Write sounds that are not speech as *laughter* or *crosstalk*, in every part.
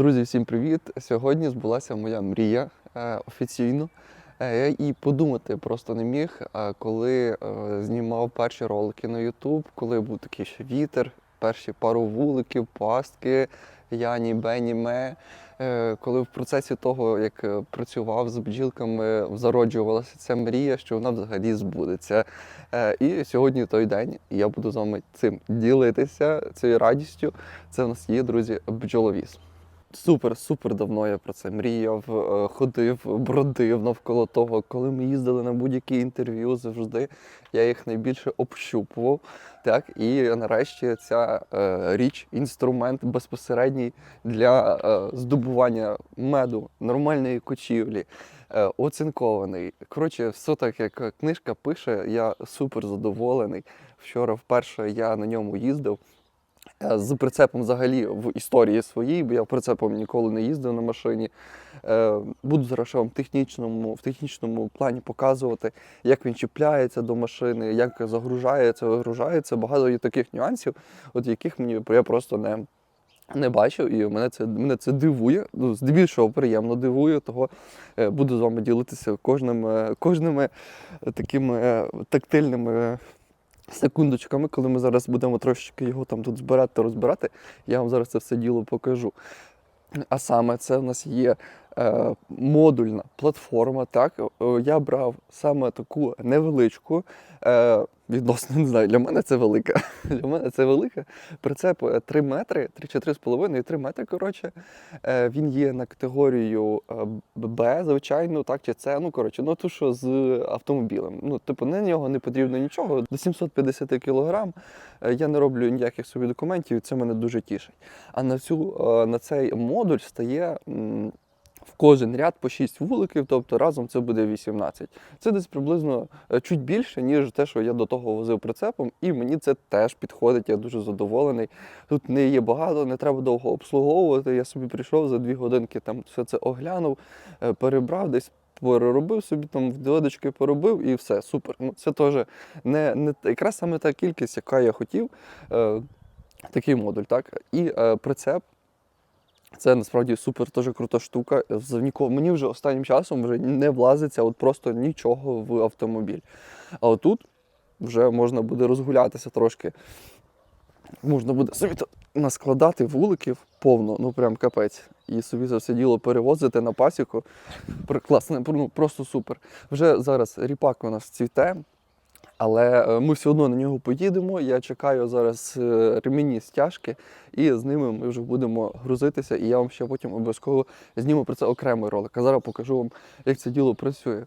Друзі, всім привіт! Сьогодні збулася моя мрія е, офіційно. Е, я і подумати просто не міг, е, коли знімав перші ролики на YouTube, коли був такий ще вітер, перші пару вуликів, пастки, Яні, Бені, Ме. Коли в процесі того, як працював з бджілками, зароджувалася ця мрія, що вона взагалі збудеться. І сьогодні той день, я буду з вами цим ділитися, цією радістю. Це в нас є, друзі, бджоловіз. Супер, супер давно я про це мріяв, е, ходив, бродив навколо того, коли ми їздили на будь-які інтерв'ю, завжди я їх найбільше общупував. Так, і нарешті ця е, річ, інструмент безпосередній для е, здобування меду, нормальної кочівлі, е, оцинкований. Коротше, все так, як книжка пише, я супер задоволений. Вчора вперше я на ньому їздив. Е, З прицепом взагалі в історії своїй, бо я прицепом ніколи не їздив на машині. Е, Буду зараз вам в технічному, в технічному плані показувати, як він чіпляється до машини, як загружається, вигружається. Багато є таких нюансів, от яких мені я просто не, не бачив, і мене це, мене це дивує. Ну, здебільшого приємно дивує, того е, буду з вами ділитися кожним, кожними такими тактильними секундочками, коли ми зараз будемо трошечки його там тут збирати та розбирати, я вам зараз це все діло покажу. А саме це в нас є модульна платформа. Так, Е, я брав саме таку невеличку, е, відносно не знаю, для мене це велика. *laughs* Для мене це велика. Прицеп е, 3 метри, 3 чи 3,5, 3 метри. Коротше. Е, він є на категорію е, Б, звичайно, так чи С. Ну коротше, ну то що з автомобілем. Ну, типу, на нього не потрібно нічого. До 750 кілограм е, я не роблю ніяких собі документів, і це мене дуже тішить. А на цю е, на цей модуль стає. В кожен ряд по 6 вуликів, тобто разом це буде 18. Це десь приблизно е, чуть більше, ніж те, що я до того возив прицепом, і мені це теж підходить. Я дуже задоволений. Тут не є багато, не треба довго обслуговувати. Я собі прийшов за дві годинки, там все це оглянув, е, перебрав десь. Переробив собі там в додочки поробив і все, супер. Ну це теж не, не якраз саме та кількість, яка я хотів. Е, такий модуль, так? І е, прицеп. Це насправді супер дуже крута штука. Мені вже останнім часом вже не влазиться от просто нічого в автомобіль. А отут вже можна буде розгулятися трошки. Можна буде собі наскладати вуликів повно, ну прям капець. І собі це все діло перевозити на пасіку. Класно, ну просто супер. Вже зараз ріпак у нас цвіте, але е, ми все одно на нього поїдемо. Я чекаю зараз е, ремінні стяжки, і з ними ми вже будемо грузитися. І я вам ще потім обов'язково зніму про це окремий ролик. А зараз покажу вам, як це діло працює.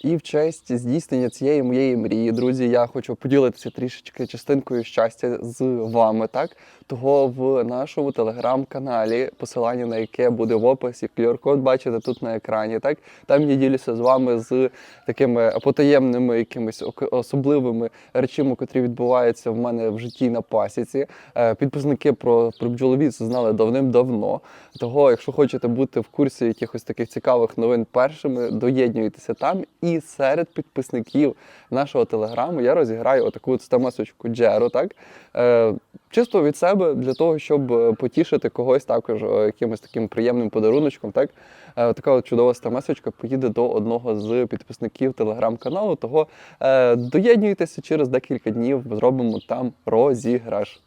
І в честь здійснення цієї моєї мрії, друзі, я хочу поділитися трішечки частинкою щастя з вами. Так того в нашому телеграм-каналі, посилання на яке буде в описі, QR-код бачите тут на екрані. Так там я ділюся з вами з такими потаємними якимись особливими речами, котрі відбуваються в мене в житті на пасіці. Е, Підписники про, про бджоловіз знали давним-давно. Того, якщо хочете бути в курсі якихось таких цікавих новин першими, доєднуйтеся там. І серед підписників нашого телеграму я розіграю отаку от стамасочку Джеру, так? Е, чисто від себе для того, щоб е, потішити когось також е, якимось таким приємним подаруночком. Так? Е, така от чудова стамесочка поїде до одного з підписників телеграм-каналу. Того е, доєднуйтеся через декілька днів, зробимо там розіграш.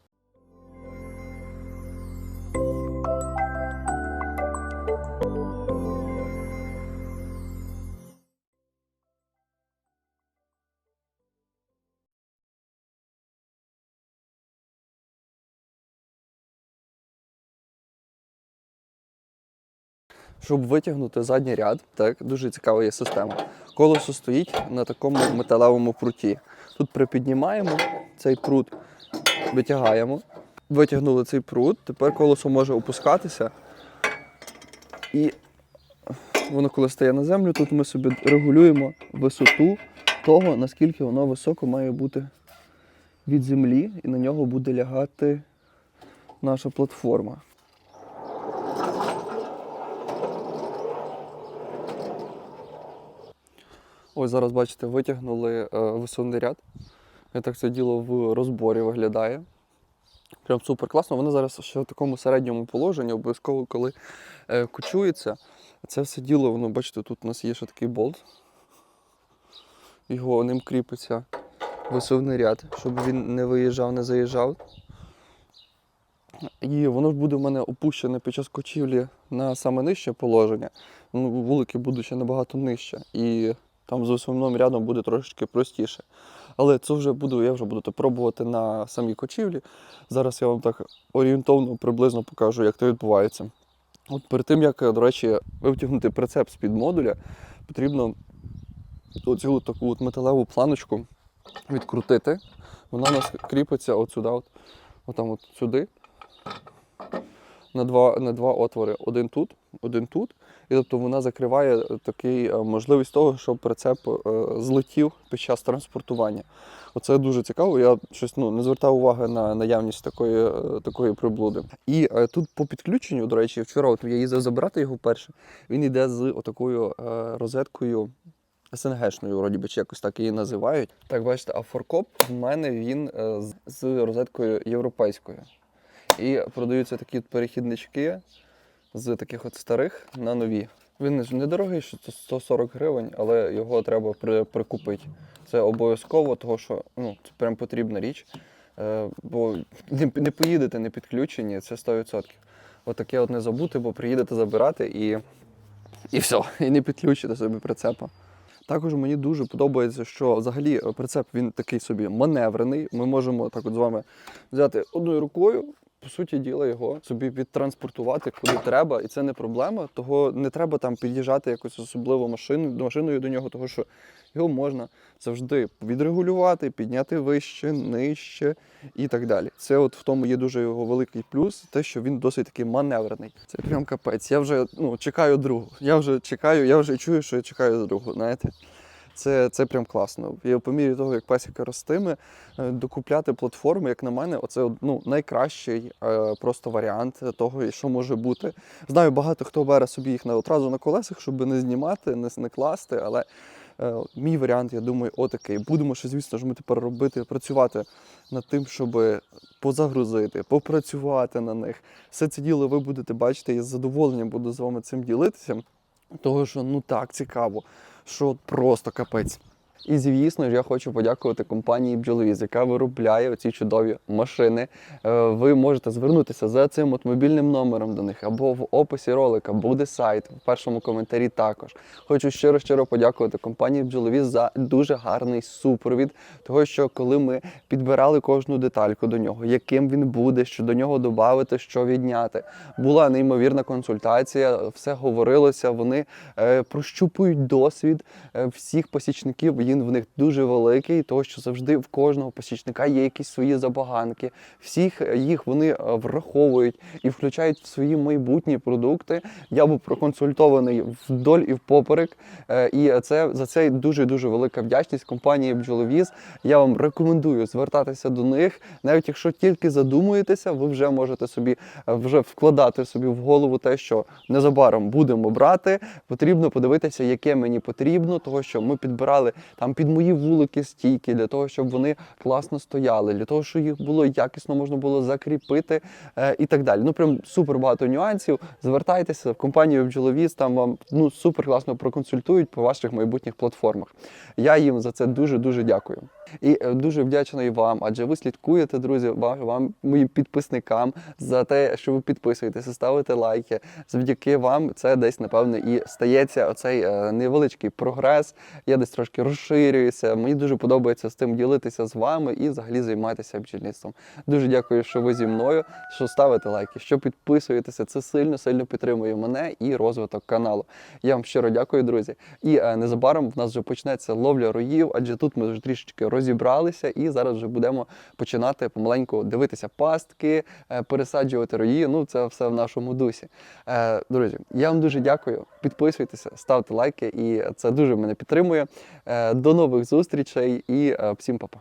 Щоб витягнути задній ряд, так, дуже цікава є система. Колесо стоїть на такому металевому пруті. Тут припіднімаємо цей прут, витягаємо. Витягнули цей прут, тепер колесо може опускатися. І воно, коли стає на землю, тут ми собі регулюємо висоту того, наскільки воно високо має бути від землі, і на нього буде лягати наша платформа. Ось зараз бачите, витягнули е, висунний ряд. І так це діло в розборі виглядає. Прям супер класно. Воно зараз ще в такому середньому положенні, обов'язково, коли е, кучується. Це все діло, воно, бачите, тут у нас є ще такий болт. Його ним кріпиться висувний ряд, щоб він не виїжджав, не заїжджав. І воно ж буде в мене опущене під час кочівлі на саме нижче положення. Ну, вулики будуть ще набагато нижче. І там з висувним рядом буде трошечки простіше. Але це вже буду, я вже буду пробувати на самій кочівлі. Зараз я вам так орієнтовно приблизно покажу, як це відбувається. От перед тим, як, до речі, витягнути прицеп з-під модуля, потрібно оцю таку от металеву планочку відкрутити. Вона у нас кріпиться от сюди, от, отам от сюди. На два, на два отвори. Один тут, один тут. І тобто вона закриває такий е, можливість того, щоб прицеп е, злетів під час транспортування. Оце дуже цікаво. Я щось ну, не звертав уваги на наявність такої, е, такої приблуди. І тут по підключенню, до речі, вчора от я їздив забирати його вперше. Він йде з отакою розеткою. СНГшною, вроді би, чи якось так її називають. Так, бачите, а форкоп в мене він з розеткою європейською. І продаються такі от перехіднички з таких от старих на нові. Він ж недорогий, що це 140 гривень, але його треба при, прикупити. Це обов'язково, тому що ну, це прям потрібна річ. Е, бо не, не поїдете не підключені, це 100%. Отаке от не забути, бо приїдете забирати і, і все, і не підключите собі прицепа. Також мені дуже подобається, що взагалі прицеп він такий собі маневрений. Ми можемо так от з вами взяти одною рукою, по суті діла, його собі відтранспортувати куди треба, і це не проблема. Того не треба там під'їжджати якось особливо машиною, машиною до нього, тому що його можна завжди відрегулювати, підняти вище, нижче і так далі. Це от в тому є дуже його великий плюс, те, що він досить такий маневрений. Це прям капець. Я вже ну, чекаю другу. Я вже чекаю, я вже чую, що я чекаю другу. Знаєте. Це, це прям класно. І по мірі того, як пасіка ростиме, е, докупляти платформи, як на мене, оце ну, найкращий е, просто варіант того, що може бути. Знаю, багато хто бере собі їх на одразу на колесах, щоб не знімати, не, не класти, але е, мій варіант, я думаю, отакий. Будемо ще, звісно ж, ми тепер робити, працювати над тим, щоб позагрузити, попрацювати на них. Все це діло ви будете бачити, я з задоволенням буду з вами цим ділитися. Того, що ну так цікаво, що просто капець. І звісно ж, я хочу подякувати компанії Бджоловіз, яка виробляє оці чудові машини. Е, Ви можете звернутися за цим от мобільним номером до них або в описі ролика буде сайт, в першому коментарі також. Хочу щиро щиро подякувати компанії Бджоловіз за дуже гарний супровід. Того, що коли ми підбирали кожну детальку до нього, яким він буде, що до нього додати, що відняти. Була неймовірна консультація, все говорилося. Вони е, прощупують досвід е, всіх посічників. Він в них дуже великий, тому що завжди в кожного посічника є якісь свої забаганки. Всіх їх вони е, враховують і включають в свої майбутні продукти. Я був проконсультований вдоль і впоперек. Е, І це за це дуже дуже велика вдячність компанії Бджоловіз. Я вам рекомендую звертатися до них. Навіть якщо тільки задумуєтеся, ви вже можете собі е, вже вкладати собі в голову те, що незабаром будемо брати. Потрібно подивитися, яке мені потрібно, того що ми підбирали там під мої вулики стійки для того, щоб вони класно стояли, для того, щоб їх було якісно можна було закріпити е, і так далі. Ну прям супер багато нюансів. Звертайтеся в компанію Бджоловіз, там вам ну супер класно проконсультують по ваших майбутніх платформах. Я їм за це дуже дуже дякую. І е, дуже вдячний вам, адже ви слідкуєте, друзі, вам, вам моїм підписникам за те, що ви підписуєтеся, ставите лайки. Завдяки вам це десь, напевне, і стається оцей е, невеличкий прогрес. Я десь трошки розширююся. Мені дуже подобається з тим ділитися з вами і взагалі займатися бджільництвом. Дуже дякую, що ви зі мною, що ставите лайки, що підписуєтеся. Це сильно сильно підтримує мене і розвиток каналу. Я вам щиро дякую, друзі. І е, незабаром в нас вже почнеться ловля роїв, адже тут ми вже трішечки розібралися, і зараз вже будемо починати помаленьку дивитися пастки, е, пересаджувати рої. Ну це все в нашому дусі. Е, Друзі, я вам дуже дякую. Підписуйтеся, ставте лайки, і це дуже мене підтримує. Е, До нових зустрічей і е, всім па-па.